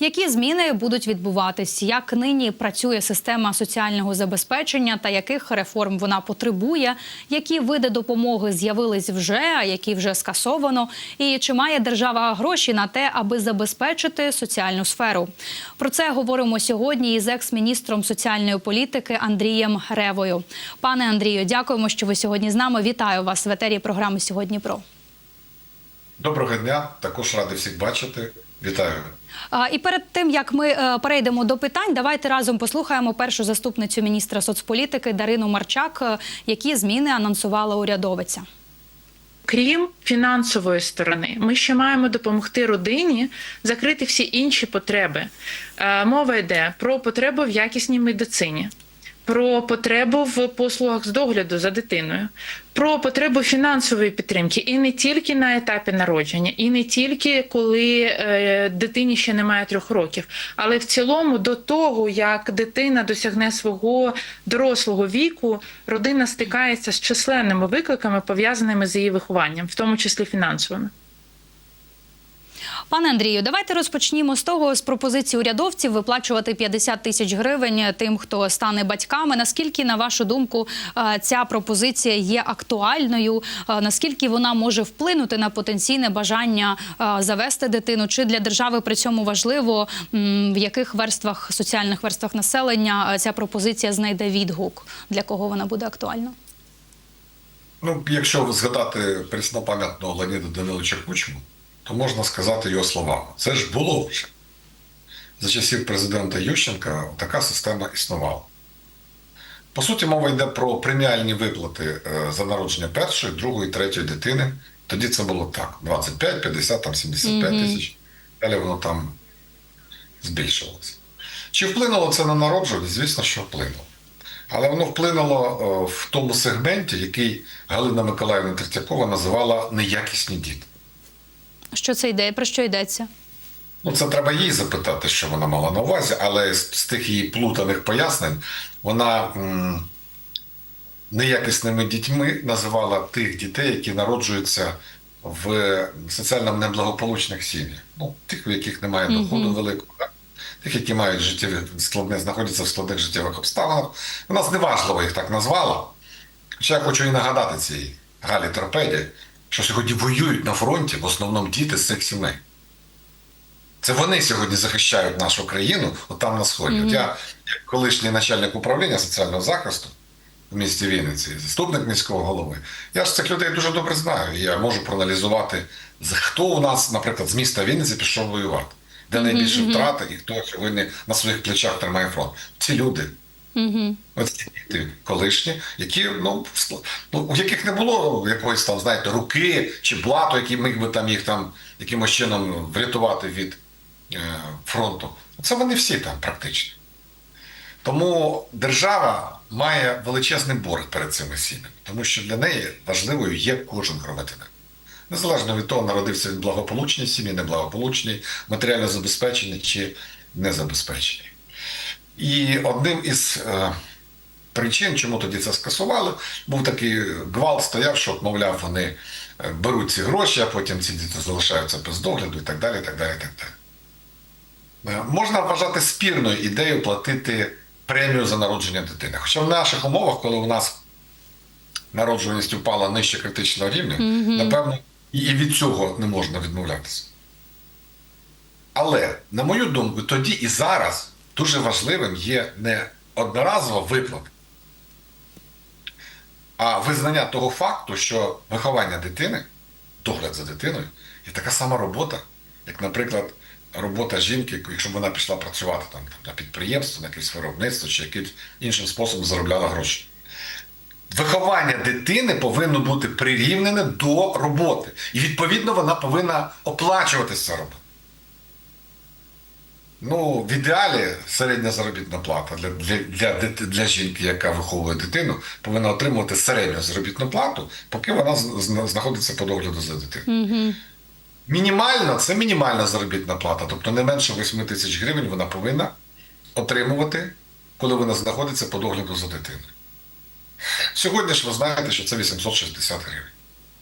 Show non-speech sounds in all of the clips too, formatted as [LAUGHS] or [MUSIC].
Які зміни будуть відбуватись? Як нині працює система соціального забезпечення та яких реформ вона потребує? Які види допомоги з'явились вже, а які вже скасовано? І чи має держава гроші на те, аби забезпечити соціальну сферу? Про це говоримо сьогодні із екс-міністром соціальної політики Андрієм Ревою. Пане Андрію, дякуємо, що ви сьогодні з нами. Вітаю вас в етері програми Сьогодні. Про Доброго дня, також радий всіх бачити. Вітаю. І перед тим як ми е, перейдемо до питань, давайте разом послухаємо першу заступницю міністра соцполітики Дарину Марчак, е, які зміни анонсувала урядовиця. Крім фінансової сторони, ми ще маємо допомогти родині закрити всі інші потреби. Е, Мова йде про потребу в якісній медицині, про потребу в послугах з догляду за дитиною, про потребу фінансової підтримки, і не тільки на етапі народження, і не тільки коли е, дитині ще немає трьох років, але в цілому до того, як дитина досягне свого дорослого віку, родина стикається з численними викликами, пов'язаними з її вихованням, в тому числі фінансовими. Пане Андрію, давайте розпочнімо з того з пропозиції урядовців виплачувати 50 тисяч гривень тим, хто стане батьками. Наскільки, на вашу думку, е, ця пропозиція є актуальною? Е, Наскільки вона може вплинути на потенційне бажання е, завести дитину? Чи для держави при цьому важливо в яких верствах соціальних верствах населення ця пропозиція знайде відгук? Для кого вона буде актуальна? Ну, якщо згадати преснопам'ятного Леоніда Даниловича Кучму, то можна сказати його словами. Це ж було вже. За часів президента Ющенка така система існувала. По суті, мова йде про преміальні виплати е, за народження першої, другої, третьої дитини. Тоді це було так: 25, 50, там 75 Мгм. тисяч. Далі воно там збільшувалося. Чи вплинуло це на народжуваність? Звісно, що вплинуло. Але воно вплинуло е, в тому сегменті, який Галина Миколаївна Третьякова називала неякісні діти. Що це йде? Про що йдеться? Ну, це треба їй запитати, що вона мала на увазі, але з, з тих її плутаних пояснень вона м, неякісними дітьми називала тих дітей, які народжуються в соціально неблагополучних сім'ях. Ну, тих, в яких немає доходу Мгм. великого, тих, які мають життєві складне, знаходяться в складних життєвих обставинах. Вона зневажливо їх так назвала. Хоча я хочу і нагадати цій Галі Торпеді, що сьогодні воюють на фронті в основному діти з цих сімей. Це вони сьогодні захищають нашу країну от там на сході. От я, як колишній начальник управління соціального захисту в місті Вінниці, заступник міського голови, я ж цих людей дуже добре знаю. Я можу проаналізувати, хто у нас, наприклад, з міста Вінниці пішов воювати, де найбільші втрати і хто сьогодні на своїх плечах тримає фронт. Ці люди. Угу. Ось діти колишні, які ну, ну у яких не було якоїсь там, знаєте, руки чи блату, які міг би там їх там якимось чином врятувати від е, фронту. Це вони всі там практично. Тому держава має величезний борг перед цими сім'ями, тому що для неї важливою є кожен громадянин. Незалежно від того, народився він благополучній сім'ї, неблагополучній, матеріально забезпечений чи незабезпечений. І одним із е, причин, чому тоді це скасували, був такий гвалт стояв, що, мовляв, вони е, беруть ці гроші, а потім ці діти залишаються без догляду і так далі. І так далі, і так далі. Е, Можна вважати спірною ідеєю платити премію за народження дитини. Хоча в наших умовах, коли у нас народжуваність упала нижче критичного рівня, напевно, і і від цього не можна відмовлятися. Але, на мою думку, тоді і зараз дуже важливим є не одноразова виплата, а визнання того факту, що виховання дитини, догляд за дитиною, є така сама робота, як, наприклад, робота жінки, якщо б вона пішла працювати там, на підприємство, на якесь виробництво чи якимось іншим способом заробляла гроші. Виховання дитини повинно бути прирівнене до роботи. І відповідно вона повинна оплачуватися робота. Ну, в ідеалі середня заробітна плата для, для, для, для жінки, яка виховує дитину, повинна отримувати середню заробітну плату, поки вона знаходиться по догляду за дитиною. Угу. Мінімальна це мінімальна заробітна плата, тобто не менше 8 тисяч гривень вона повинна отримувати, коли вона знаходиться по догляду за дитиною. Сьогодні ж ви знаєте, що це 860 гривень.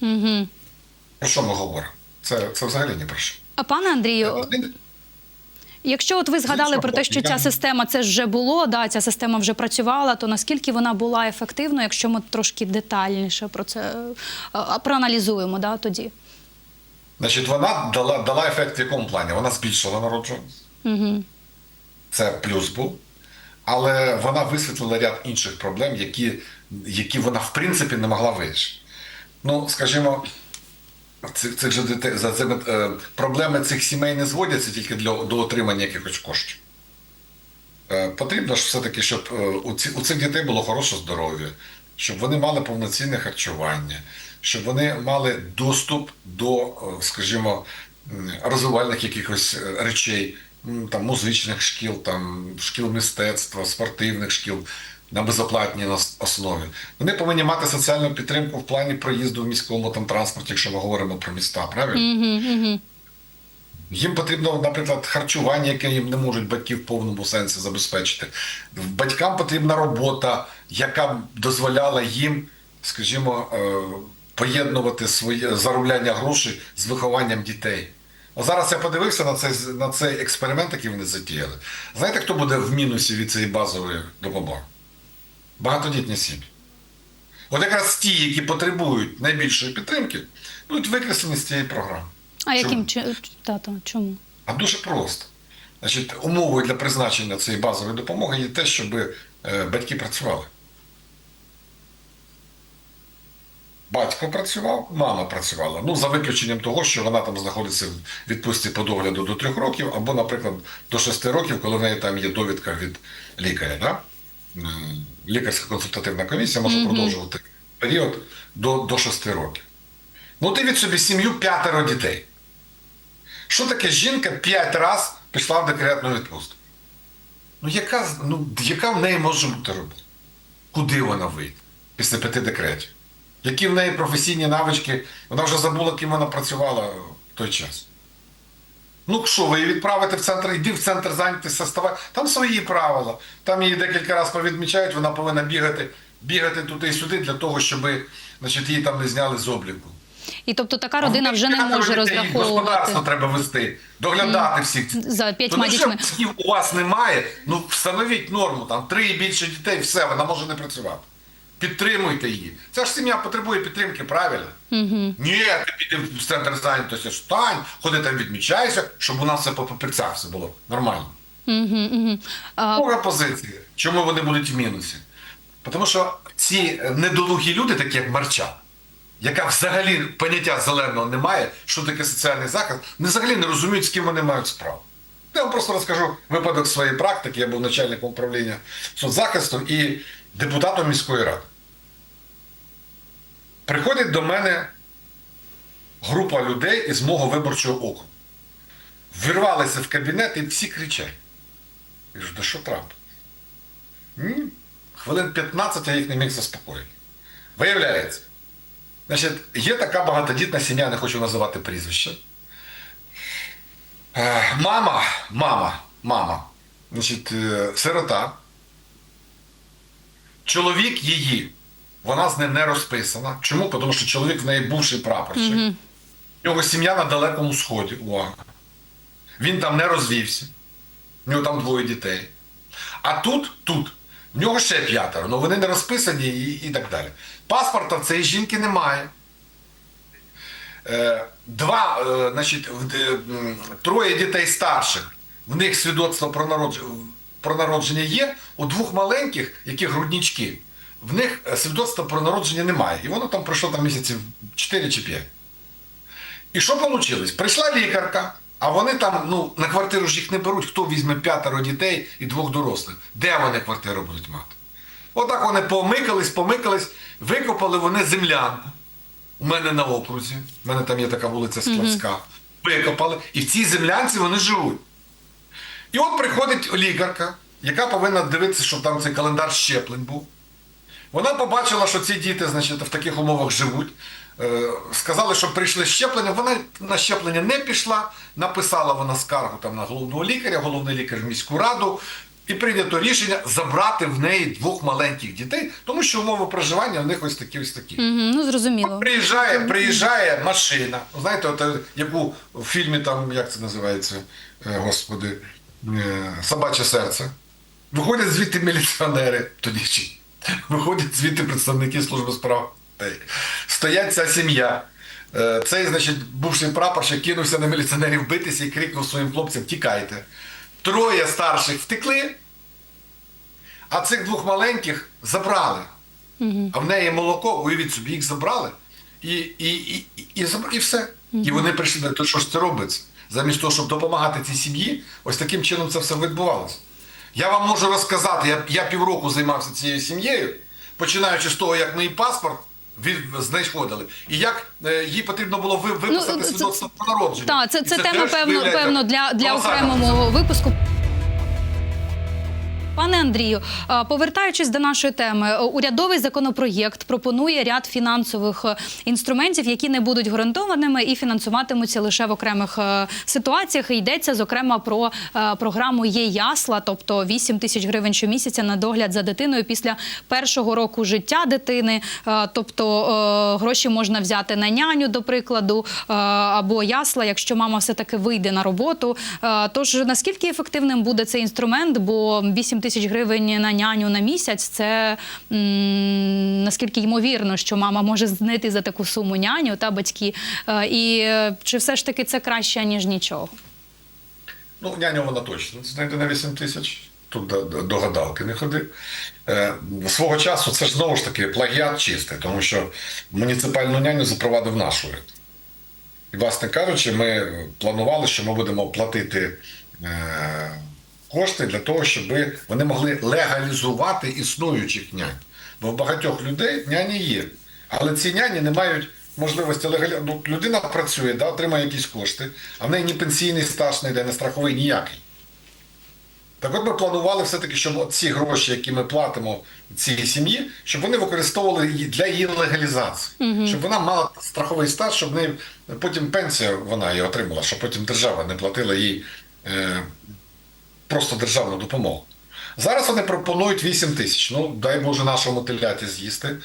Угу. Про що ми говоримо? Це, це взагалі ні про що. А пане Андрію, Якщо от ви згадали про те, що ця система це вже було, да, ця система вже працювала, то наскільки вона була ефективною, якщо ми трошки детальніше про це е, е, проаналізуємо, да, тоді? Значить, вона дала, дала ефект в якому плані? Вона збільшила народжуваність. Угу. Це плюс був. Але вона висвітлила ряд інших проблем, які, які вона в принципі не могла вирішити. Ну, скажімо, цих, цих же за цими, е, проблеми цих сімей не зводяться тільки для, до отримання якихось коштів. Е, потрібно ж все-таки, щоб е, у, ці, у цих дітей було хороше здоров'я, щоб вони мали повноцінне харчування, щоб вони мали доступ до, скажімо, розвивальних якихось речей, там, музичних шкіл, там, шкіл мистецтва, спортивних шкіл на безоплатній основі. Вони повинні мати соціальну підтримку в плані проїзду в міському там, транспорті, якщо ми говоримо про міста, правильно? Угу, угу. Їм потрібно, наприклад, харчування, яке їм не можуть батьки в повному сенсі забезпечити. Батькам потрібна робота, яка б дозволяла їм, скажімо, е, поєднувати своє заробляння грошей з вихованням дітей. От зараз я подивився на цей, на цей експеримент, який вони затіяли. Знаєте, хто буде в мінусі від цієї базової допомоги? Багатодітні сім'ї. От якраз ті, які потребують найбільшої підтримки, будуть викреслені з цієї програми. А Чому? яким чи тато? Чому? А дуже просто. Значить, умовою для призначення цієї базової допомоги є те, щоб е, батьки працювали. Батько працював, мама працювала. Ну, за виключенням того, що вона там знаходиться в відпустці по догляду до трьох років, або, наприклад, до шести років, коли в неї там є довідка від лікаря. Да? Лікарська консультативна комісія може продовжувати період до, до шести років. Ну, дивіть собі сім'ю п'ятеро дітей. Що таке жінка п'ять разів пішла в декретну відпустку? Ну, яка, ну, яка в неї може бути робота? Куди вона вийде після п'яти декретів? Які в неї професійні навички? Вона вже забула, ким вона працювала в той час. Ну, що, ви її відправите в центр, йди в центр зайнятості, ставай. Там свої правила. Там її декілька разів повідмічають, вона повинна бігати, бігати туди і сюди для того, щоб значить, її там не зняли з обліку. І тобто така родина вже не може Господарство треба вести, доглядати всіх. за п'ятьма дітьми. у вас немає, ну встановіть норму, там три і більше дітей, все, вона може не працювати. Підтримуйте її. Ця ж сім'я потребує підтримки, правильно? Угу. Ні, ти піди в центр зайнятості, стань, ходи там відмічайся, щоб у нас все по папірцях все було нормально. Угу, угу. А, Друга позиція. Чому вони будуть в мінусі? Тому що ці недолугі люди, такі як Марча, яка взагалі поняття зеленого не має, що таке соціальний захист, не взагалі не розуміють, з ким вони мають справу. Я вам просто розкажу випадок своєї практики. Я був начальником управління соцзахисту і депутатом міської ради. Приходить до мене група людей із мого виборчого округу. Вирвалися в кабінет і всі кричать. Я кажу, да що трапилось? М, Хвилин 15 я їх не міг заспокоїти. Виявляється, значить, є така багатодітна сім'я, не хочу називати прізвище. Е, Мама, мама, мама, значить, е, сирота. Чоловік її, вона з ним не розписана. Чому? Тому що чоловік в неї бувший прапорщик. Мгм. У нього сім'я на Далекому Сході. Увага. Він там не розвівся. В нього там двоє дітей. А тут, тут, в нього ще п'ятеро, але вони не розписані і, і так далі. Паспорта в цієї жінки немає. Е, Два, е, значить, е, троє дітей старших, в них свідоцтво про народження, про народження є, у двох маленьких, які груднічки, в них е, свідоцтва про народження немає. І воно там пройшло там місяців 4 чи 5. І що вийшло? Прийшла лікарка, а вони там ну, на квартиру ж їх не беруть, хто візьме п'ятеро дітей і двох дорослих. Де вони квартиру будуть мати? Отак вони помикались, помикались, викопали вони землянку. У мене на окрузі, у мене там є така вулиця Складська. Викопали, і в цій землянці вони живуть. І от приходить лікарка, яка повинна дивитися, щоб там цей календар щеплень був. Вона побачила, що ці діти значить, в таких умовах живуть. Е, Сказали, що прийшли щеплення. Вона на щеплення не пішла. Написала вона скаргу там на головного лікаря, головний лікар в міську раду. І прийнято рішення забрати в неї двох маленьких дітей, тому що умови проживання в них ось такі ось такі. Мгм, Ну, зрозуміло. Приїжджає, приїжджає машина. Знаєте, от, е, яку в фільмі там, як це називається, е, господи, собаче серце. Виходять звідти міліціонери, тоді ще. Виходять звідти представники служби справ. Стоять ця сім'я. Е, Цей, значить, бувший прапорщик кинувся на міліціонерів битися і крикнув своїм хлопцям: тікайте. Троє старших втекли, а цих двох маленьких забрали. А в неї молоко, уявіть собі, їх забрали, і, і, і, і, і, і все. І вони прийшли до того, що ж це робиться. Замість того, щоб допомагати цій сім'ї, ось таким чином це все відбувалося. Я вам можу розказати, я, я півроку займався цією сім'єю, починаючи з того, як мій паспорт знаходили, і як е, їй потрібно було виписати Ну, свідоцтво про народження. Так, це, це, це тема, певно, певно для, для окремого випуску. Пане Андрію, повертаючись до нашої теми, е, урядовий законопроєкт пропонує ряд фінансових е, інструментів, які не будуть гарантованими і фінансуватимуться лише в окремих е, ситуаціях. Йдеться зокрема про е, програму «Є ясла», тобто 8 тисяч гривень щомісяця на догляд за дитиною після першого року життя дитини. Е, Тобто е, гроші можна взяти на няню, до прикладу, е, або ясла, якщо мама все таки вийде на роботу. Е, Тож наскільки ефективним буде цей інструмент? Бо 8 тисяч гривень на няню на місяць це наскільки ймовірно, що мама може знайти за таку суму няню та батьки. Е, І е, чи все ж таки це краще ніж нічого? Ну, няню вона точно знайде на 8 тисяч. Тут до, до гадалки не ходи. Е, свого часу це ж знову ж таки плагіат чистий, тому що муніципальну няню запровадив наш уряд. І, власне кажучи, ми планували, що ми будемо платити е, кошти для того, щоб вони могли легалізувати існуючих нянь. Бо в багатьох людей няні є. Але ці няні не мають можливості легалі... ну, людина працює, да, отримає якісь кошти, а в неї ні пенсійний стаж не йде, не страховий ніякий. Так от ми планували все-таки, щоб ці гроші, які ми платимо цій сім'ї, щоб вони використовували її для її легалізації, щоб вона мала страховий стаж, щоб в неї потім пенсія вона її отримала, щоб потім держава не платила їй е, просто державну допомогу. Зараз вони пропонують 8 тисяч. Ну, дай Боже нашому теляті з'їсти.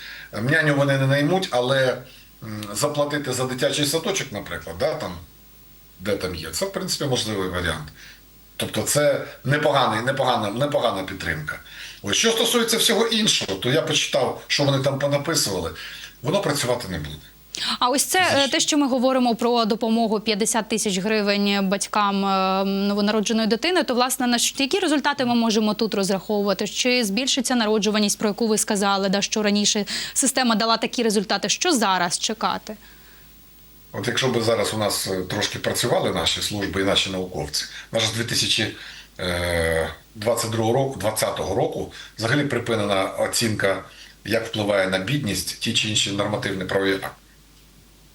Няню вони не наймуть, але заплатити за дитячий садочок, наприклад, да, там, де там є, це в принципі можливий варіант. Тобто це непоганий, непогана, непогана підтримка. Ось що стосується всього іншого, то я почитав, що вони там понаписували, воно працювати не буде. А ось це е, те, що ми говоримо про допомогу 50 тисяч гривень батькам е, новонародженої дитини. То власне на які результати ми можемо тут розраховувати? Чи збільшиться народжуваність, про яку ви сказали, да що раніше система дала такі результати? Що зараз чекати? От якщо б зараз у нас е, трошки працювали наші служби і наші науковці, наш з 2022 року, 2020 року взагалі припинена оцінка, як впливає на бідність ті чи інші нормативні правові акти.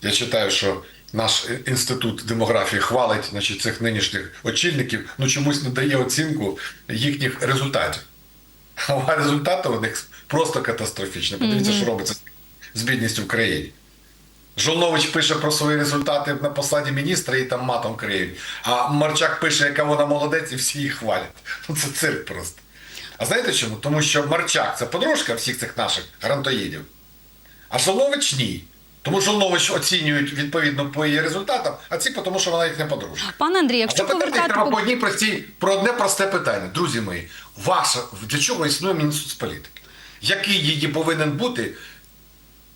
Я читаю, що наш інститут демографії хвалить значить, цих нинішніх очільників, ну чомусь не дає оцінку їхніх результатів. А [LAUGHS] результати у них просто катастрофічні. Подивіться, що робиться з бідністю в країні. Жолнович пише про свої результати на посаді міністра і там матом криють. А Марчак пише, яка вона молодець, і всі її хвалять. Ну це цирк просто. А знаєте чому? Тому що Марчак це подружка всіх цих наших грантоїдів. А Жолнович ні. Тому Жолнович оцінюють відповідно по її результатам, а ці тому, що вона їх не подружка. Пане Андрій, А якщо їх повертати треба по- по одній простій, про одне просте питання. Друзі мої, ваша, для чого існує Мінсоцполітики? Який її повинен бути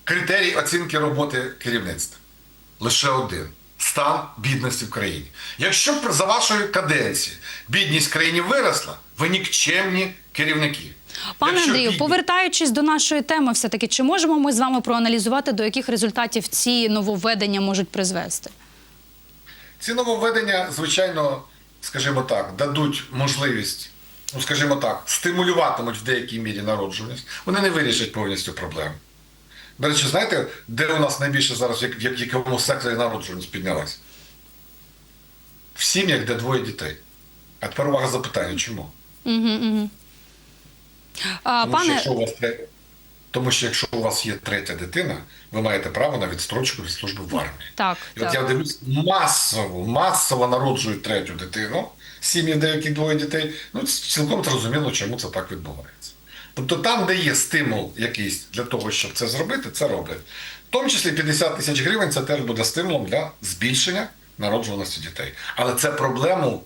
критерій оцінки роботи керівництва? Лише один. Стан бідності в країні. Якщо за вашої каденції бідність в країні виросла, ви нікчемні керівники. Пане Якщо Андрію, бідність- повертаючись до нашої теми, все таки чи можемо ми з вами проаналізувати, до яких результатів ці нововведення можуть призвести? Ці нововведення, звичайно, скажімо так, дадуть можливість, ну скажімо так, стимулюватимуть в деякій мірі народжуваність. Вони не вирішать повністю проблему. До речі, знаєте, де у нас найбільше зараз, в якому секторі народжуваність піднялася? В сім'ях, де двоє дітей. А тепер увага запитання, чому? Угу, угу. А, Тому, що якщо у вас тре- Тому що якщо у вас є третя дитина, ви маєте право на відстрочку від служби в армії. так, І от так. я дивлюсь, масово, масово народжують третю дитину, сім'ї деяких двоє дітей. Ну, цілком зрозуміло, чому це так відбувається. Тобто там, де є стимул якийсь для того, щоб це зробити, це роблять. В тому числі 50 тисяч гривень це теж буде стимулом для збільшення народжуваності дітей. Але це проблему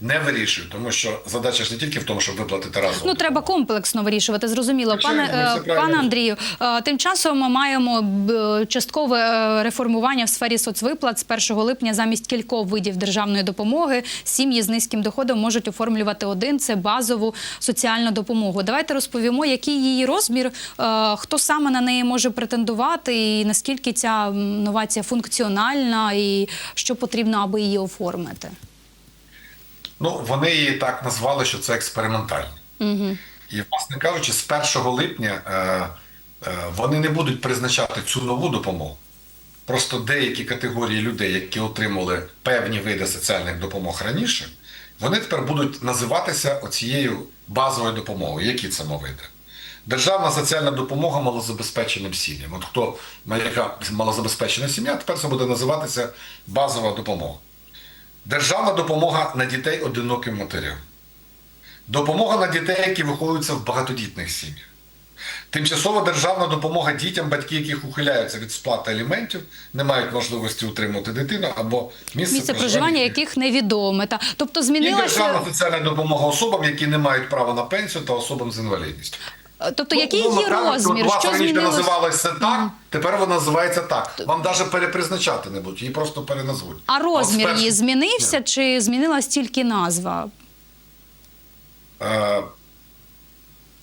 не вирішують, тому що задача ж не тільки в тому, щоб виплатити разом. Ну треба комплексно вирішувати. Зрозуміло, Звичайно, пане е, пане Андрію. е, Тим часом ми маємо часткове е, реформування в сфері соцвиплат з 1 липня. Замість кількох видів державної допомоги сім'ї з низьким доходом можуть оформлювати один це базову соціальну допомогу. Давайте розповімо, який її розмір, е, хто саме на неї може претендувати, і наскільки ця новація функціональна, і що потрібно, аби її оформити. Ну, вони її так назвали, що це експериментально. Угу. І, власне кажучи, з 1 липня е, е, вони не будуть призначати цю нову допомогу. Просто деякі категорії людей, які отримали певні види соціальних допомог раніше, вони тепер будуть називатися оцією базовою допомогою. Які це мови? Державна соціальна допомога малозабезпеченим сім'ям. От хто яка малозабезпечена сім'я, тепер це буде називатися базова допомога. Державна допомога на дітей одиноким матерям. Допомога на дітей, які виховуються в багатодітних сім'ях. Тимчасова державна допомога дітям, батьки, яких ухиляються від сплати аліментів, не мають можливості утримувати дитину або місце, Місце проживання яких невідоме. Та тобто і державна соціальна допомога особам, які не мають права на пенсію та особам з інвалідністю. Тобто, Ну, який умовно її розмір? от Що раніше називалося так, тепер вона називається так. Вам навіть перепризначати не будуть, її просто переназвуть. А розмір з першого- її змінився чи змінилась тільки назва? Е,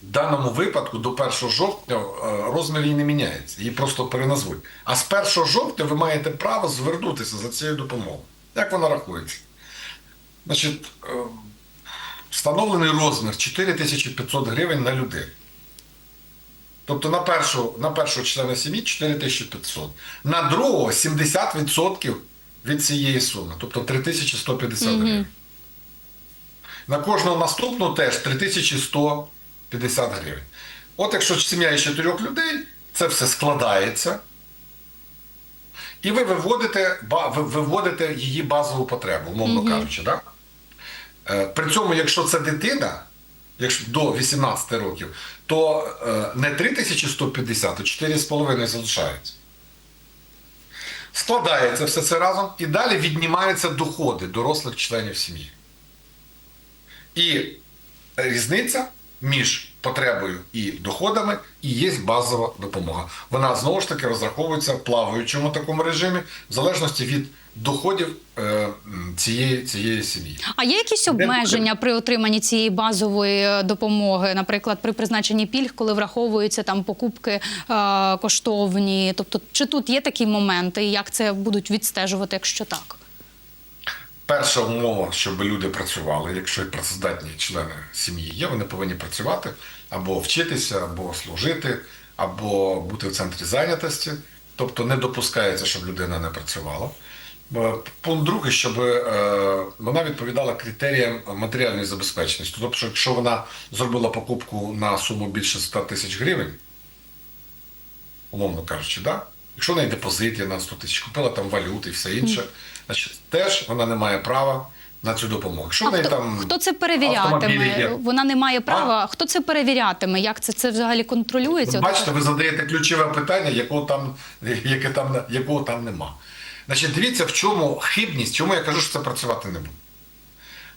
В даному випадку до 1 жовтня е, розмір її не міняється, її просто переназвуть. А з 1 жовтня ви маєте право звернутися за цією допомогою. Як вона рахується? Значить, е, встановлений розмір 4500 гривень на людину. Тобто на першого, на першого члена сім'ї 4500. На другого 70% від цієї суми, тобто 3150 гривень. На кожного наступного теж 3150 гривень. От якщо сім'я із чотирьох людей, це все складається. І ви виводите, ви виводите її базову потребу, умовно кажучи. Да? Е, При цьому, якщо це дитина, якщо до 18 років, то е, не 3150, а 4,5 залишаються. Складається все це разом і далі віднімаються доходи дорослих членів сім'ї. І різниця між потребою і доходами і є базова допомога. Вона знову ж таки розраховується в плаваючому такому режимі, в залежності від доходів е, цієї, цієї сім'ї. А є якісь обмеження при отриманні цієї базової е, допомоги, наприклад, при призначенні пільг, коли враховуються там покупки е, коштовні? Тобто, чи тут є такі моменти, і як це будуть відстежувати, якщо так? Перша умова, щоб люди працювали, якщо працездатні члени сім'ї є, вони повинні працювати або вчитися, або служити, або бути в центрі зайнятості. Тобто не допускається, щоб людина не працювала. Пункт другий, щоб е, вона відповідала критеріям матеріальної забезпеченості. Тобто, якщо вона зробила покупку на суму більше 100 тисяч гривень, умовно кажучи, да? якщо в неї депозит є на 100 тисяч, купила там валюти і все інше, значить теж вона не має права на цю допомогу. Якщо А хто, там хто це перевірятиме? Вона не має права. Хто це перевірятиме? Як це, це взагалі контролюється? Ви бачите, ви задаєте ключове питання, якого там, яке там, якого там нема. Значить, дивіться, в чому хибність, чому я кажу, що це працювати не буде.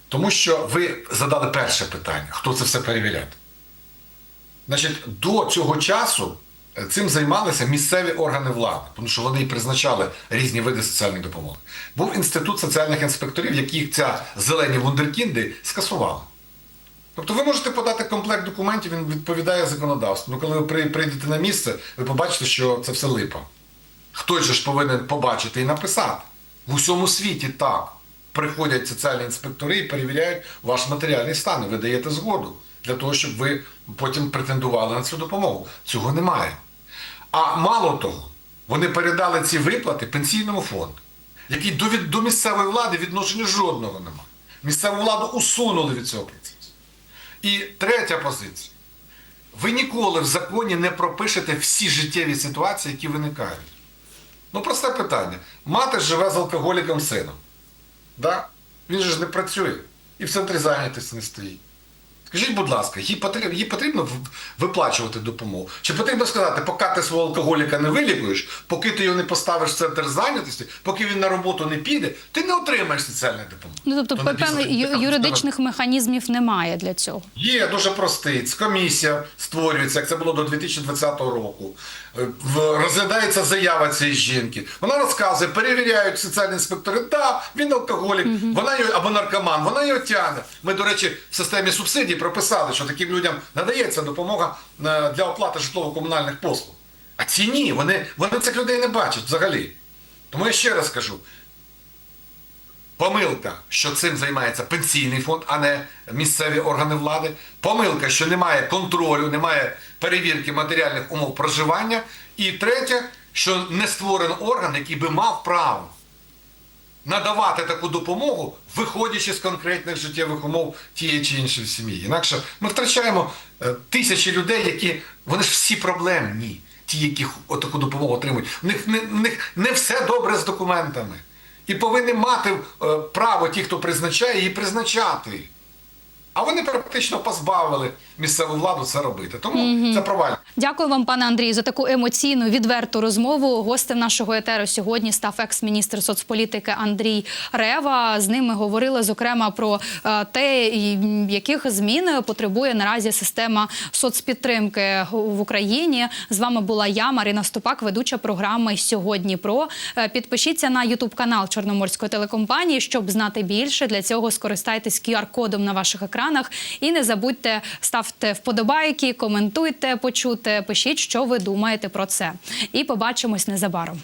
Тому що ви задали перше питання, хто це все перевіряти. Значить, до цього часу цим займалися місцеві органи влади, тому що вони призначали різні види соціальної допомоги. Був інститут соціальних інспекторів, яких ця зелені вундеркінди скасували. Тобто ви можете подати комплект документів, він відповідає законодавству. Ну, коли ви прийдете на місце, ви побачите, що це все липа. Хтось же ж повинен побачити і написати. В усьому світі так. Приходять соціальні інспектори і перевіряють ваш матеріальний стан. Ви даєте згоду для того, щоб ви потім претендували на цю допомогу. Цього немає. А мало того, вони передали ці виплати пенсійному фонду, який до, від- до місцевої влади відношення жодного немає. Місцеву владу усунули від цього процесу. І третя позиція. Ви ніколи в законі не пропишете всі життєві ситуації, які виникають. Ну, просте питання. Мати живе з алкоголіком сином. Да? Він же ж не працює і в центрі зайнятості не стоїть. Скажіть, будь ласка, їй потрібно, їй потрібно виплачувати допомогу? Чи потрібно сказати, поки ти свого алкоголіка не вилікуєш, поки ти його не поставиш в центр зайнятості, поки він на роботу не піде, ти не отримаєш соціальної допомоги. Ну тобто, То певних юридичних механізмів немає для цього. Є дуже простий. Комісія створюється, як це було до 2020 року. Е, Розглядається заява цієї жінки. Вона розказує, перевіряють соціальні інспектори. Да, він алкоголік, вона його або наркоман, вона його тягне. Ми, до речі, в системі субсидій прописали, що таким людям надається допомога е, для оплати житлово-комунальних послуг. А ці ні, вони, вони цих людей не бачать взагалі. Тому я ще раз кажу: Помилка, що цим займається пенсійний фонд, а не місцеві органи влади. Помилка, що немає контролю, немає перевірки матеріальних умов проживання. І третє, що не створений орган, який би мав право надавати таку допомогу, виходячи з конкретних життєвих умов тієї чи іншої сім'ї. Інакше ми втрачаємо е, тисячі людей, які вони ж всі проблемні, ті, які таку допомогу отримують. В них в них не все добре з документами. І повинні мати е, право ті, хто призначає, її призначати. А вони практично позбавили місцеву владу це робити. Тому це провально. Дякую вам, пане Андрію, за таку емоційну відверту розмову. Гостем нашого етеру сьогодні став екс-міністр соцполітики Андрій Рева. З ним ми говорили зокрема про е, те, яких змін потребує наразі система соцпідтримки в Україні. З вами була я, Марина Ступак, ведуча програми сьогодні. Про Е, підпишіться на Ютуб канал Чорноморської телекомпанії, щоб знати більше. Для цього скористайтесь QR-кодом на ваших екранах. І не забудьте ставте вподобайки, коментуйте, почути, пишіть, що ви думаєте про це. І побачимось незабаром.